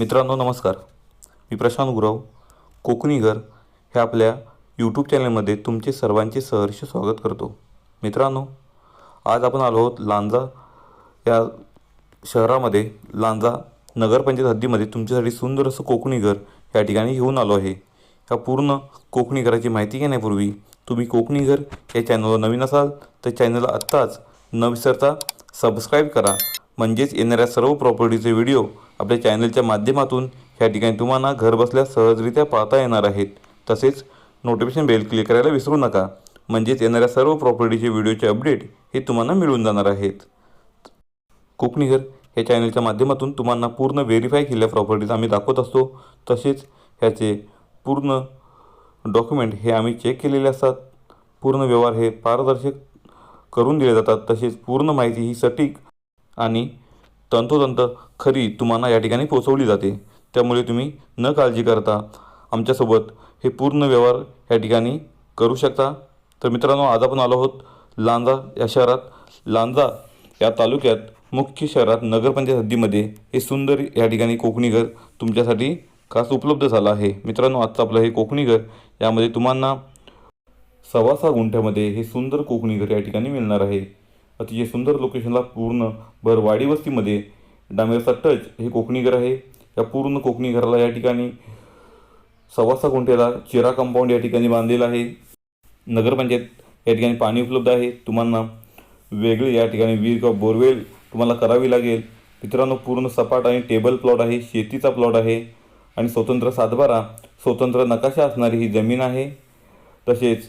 मित्रांनो नमस्कार. मी प्रशांत गुरव कोकणी घर हे आपल्या यूट्यूब चॅनलमध्ये तुमचे सर्वांचे सहर्ष स्वागत करतो. मित्रांनो आज आपण आलो आहोत लांजा या शहरामध्ये लांजा नगरपंचायत हद्दीमध्ये तुमच्यासाठी सुंदर असं कोकणी घर या ठिकाणी घेऊन आलो आहे. या पूर्ण कोकणी घराची माहिती घेण्यापूर्वी तुम्ही कोकणी घर या चॅनलवर नवीन असाल तर चॅनलला आत्ताच न विसरता सबस्क्राईब करा. म्हणजेच येणाऱ्या सर्व प्रॉपर्टीचे व्हिडिओ आपल्या चॅनलच्या माध्यमातून ह्या ठिकाणी तुम्हाला घरबसल्या सहजरित्या पाहता येणार आहेत. तसेच नोटिफिकेशन बेल क्लिक करायला विसरू नका. म्हणजेच येणाऱ्या सर्व प्रॉपर्टीचे व्हिडिओचे अपडेट हे तुम्हाला मिळून जाणार आहेत. कोकणी घर या चॅनलच्या माध्यमातून तुम्हाला पूर्ण व्हेरीफाय केलेल्या प्रॉपर्टीज आम्ही दाखवत असतो. तसेच ह्याचे पूर्ण डॉक्युमेंट हे आम्ही चेक केलेले असतात. पूर्ण व्यवहार हे पारदर्शक करून दिले जातात. तसेच पूर्ण माहिती ही सटीक आणि तंतोतंत खरी तुम्हाला या ठिकाणी पोचवली जाते. त्यामुळे तुम्ही न काळजी करता आमच्यासोबत हे पूर्ण व्यवहार या ठिकाणी करू शकता. तर मित्रांनो आज आपण आलो आहोत लांजा या शहरात. लांजा या तालुक्यात मुख्य शहरात नगरपंचायत हद्दीमध्ये हे सुंदर या ठिकाणी कोकणी घर तुमच्यासाठी खास उपलब्ध झालं आहे. मित्रांनो आजचं आपलं हे कोकणी घर यामध्ये तुम्हाला सव्वा सहा गुंठ्यामध्ये हे सुंदर कोकणी घर या ठिकाणी मिळणार आहे. अतिशय सुंदर लोकेशनला पूर्ण भर वाडी वस्तीमध्ये डांबेरचा टच हे कोकणी घर आहे. या पूर्ण कोकणी घराला या ठिकाणी सव्वासा गुंठ्याला चिरा कंपाऊंड या ठिकाणी बांधलेलं आहे. नगरपंचायत या ठिकाणी पाणी उपलब्ध आहे. तुम्हाला वेगळी या ठिकाणी विहीर किंवा बोरवेल तुम्हाला करावी लागेल. मित्रांनो पूर्ण सपाट आणि टेबल प्लॉट आहे. शेतीचा प्लॉट आहे. आणि स्वतंत्र सातबारा स्वतंत्र नकाशा असणारी ही जमीन आहे. तसेच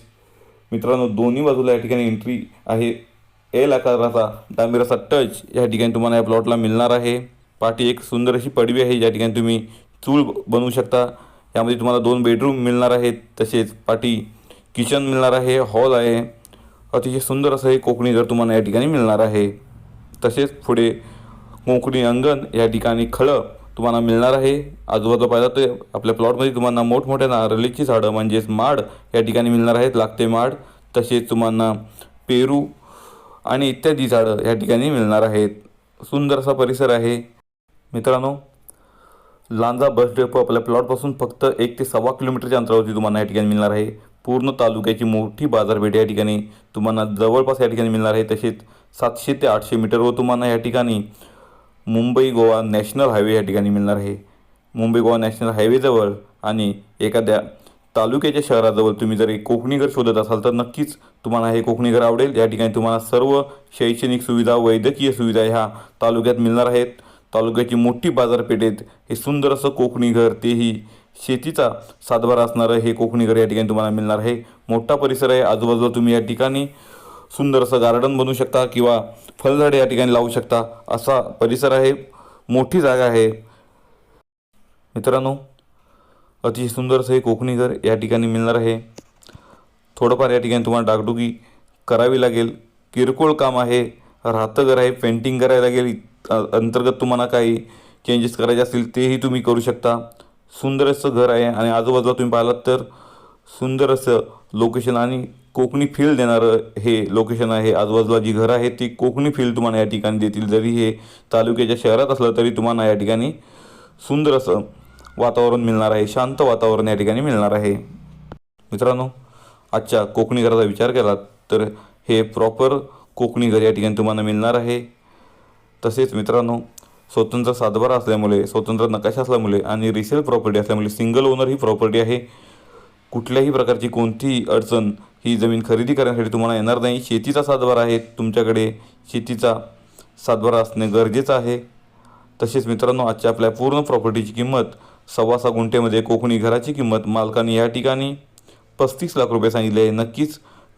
मित्रांनो दोन्ही बाजूला या ठिकाणी एंट्री आहे. एल आकाराचा डांबिराचा टच या ठिकाणी तुम्हाला या प्लॉटला मिळणार आहे. पाठी एक सुंदर अशी पडवी आहे ज्या ठिकाणी तुम्ही चूल बनवू शकता. यामध्ये तुम्हाला दोन बेडरूम मिळणार आहेत तसेच पाठी किचन मिळणार आहे हॉल आहे. अतिशय सुंदर असं हे कोकणी घर तुम्हाला या ठिकाणी मिळणार आहे. तसेच पुढे कोकणी अंगण या ठिकाणी खळं तुम्हाला मिळणार आहे. आजूबाजूला पाहिला तर आपल्या प्लॉटमध्ये तुम्हाला मोठमोठ्या नारळीची झाडं म्हणजेच माड या ठिकाणी मिळणार आहेत लागते माड. तसेच तुम्हाला पेरू आणि इत्यादी झाडं या ठिकाणी मिळणार आहेत. सुंदर असा परिसर आहे. मित्रांनो लांजा बस डेपो आपल्या प्लॉटपासून फक्त एक ते सव्वा किलोमीटरच्या अंतरावरती तुम्हाला या ठिकाणी मिळणार आहे. पूर्ण तालुक्याची मोठी बाजारपेठ या ठिकाणी तुम्हाला जवळपास या ठिकाणी मिळणार आहे. तसेच सातशे ते आठशे मीटरवर तुम्हाला या ठिकाणी मुंबई गोवा नॅशनल हायवे या ठिकाणी मिळणार आहे. मुंबई गोवा नॅशनल हायवेजवळ आणि एखाद्या तालुक्याच्या शहराजवळ तुम्ही जर एक कोकणी घर शोधत असाल तर नक्कीच तुम्हाला हे कोकणी घर आवडेल. या ठिकाणी तुम्हाला सर्व शैक्षणिक सुविधा वैद्यकीय सुविधा ह्या तालुक्यात मिळणार आहेत. तालुक्याची मोठी बाजारपेठेत हे सुंदर असं कोकणी घर तेही शेतीचा सातभार असणारं हे कोकणी घर या ठिकाणी तुम्हाला मिळणार आहे. मोठा परिसर आहे. आजूबाजूला तुम्ही या ठिकाणी सुंदर असं गार्डन बनवू शकता किंवा फळझाडे या ठिकाणी लावू शकता. असा परिसर आहे. मोठी जागा आहे. मित्रांनो अतिशय सुंदर असं हे कोकणी घर या ठिकाणी मिळणार आहे. थोडंफार या ठिकाणी तुम्हाला डागडुगी करावी लागेल. किरकोळ काम आहे. राहतं घर आहे पेंटिंग करायला लागेल. अ- अंतर्गत तुम्हाला काही चेंजेस करायचे असतील तेही तुम्ही करू शकता. सुंदर असं घर आहे आणि आजूबाजूला तुम्ही पाहिलात तर सुंदर असं लोकेशन आणि कोकणी फील देणारं हे लोकेशन आहे. आजूबाजूला जी घरं आहेत ती कोकणी फील तुम्हाला या ठिकाणी देतील. जरी हे तालुक्याच्या शहरात असलं तरी तुम्हाला या ठिकाणी सुंदर असं वातावरण मिळणार आहे. शांत वातावरण या ठिकाणी मिळणार आहे. मित्रांनो आजच्या कोकणी घराचा विचार केला तर हे प्रॉपर कोकणी घर या ठिकाणी तुम्हाला मिळणार आहे. तसेच मित्रांनो स्वतंत्र सातबारा असल्यामुळे स्वतंत्र नकाशा असल्यामुळे आणि रिसेल प्रॉपर्टी असल्यामुळे सिंगल ओनर ही प्रॉपर्टी आहे. कुठल्याही प्रकारची कोणतीही अडचण ही जमीन खरेदी करण्यासाठी तुम्हाला येणार नाही. शेतीचा सातबारा आहे. तुमच्याकडे शेतीचा सातबारा असणे गरजेचं आहे. तसेच मित्रांनो आजच्या आपल्या पूर्ण प्रॉपर्टीची किंमत सव्वासा गुंठेमध्ये कोकणी घराची किंमत मालकाने या ठिकाणी पस्तीस लाख रुपये सांगितले आहे. नक्कीच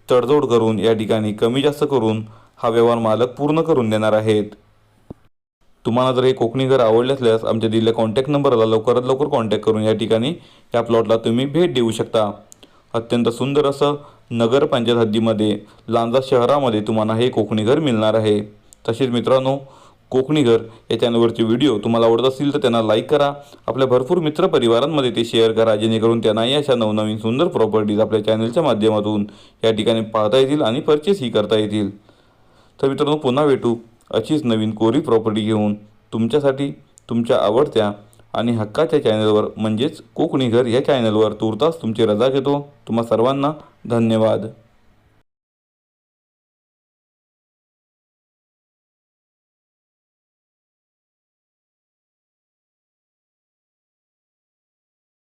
तडजोड करून या ठिकाणी कमी जास्त करून हा व्यवहार मालक पूर्ण करून देणार आहेत. तुम्हाला जर हे कोकणी घर आवडले असल्यास आमच्या दिलेल्या कॉन्टॅक्ट नंबरला लवकरात लवकर कॉन्टॅक्ट करून या ठिकाणी या प्लॉटला तुम्ही भेट देऊ शकता. अत्यंत सुंदर असं नगरपंचायत हद्दीमध्ये लांजा शहरामध्ये तुम्हाला हे कोकणी घर मिळणार आहे. तसेच मित्रांनो कोकणी घर या चॅनलवरचे व्हिडिओ तुम्हाला आवडत असतील तर त्यांना लाईक करा. आपल्या भरपूर मित्रपरिवारांमध्ये ते शेअर करा. जेणेकरून त्यांनाही अशा नवनवीन सुंदर प्रॉपर्टीज आपल्या चॅनलच्या माध्यमातून या ठिकाणी पाहता येतील आणि परचेसही करता येतील. तर मित्रांनो पुन्हा भेटू अशीच नवीन कोरी प्रॉपर्टी घेऊन तुमच्यासाठी तुमच्या आवडत्या आणि हक्काच्या चॅनलवर म्हणजेच कोकणी घर या चॅनलवर तुर्तास तुमची रजा घेतो. तुम्हा सर्वांना धन्यवाद.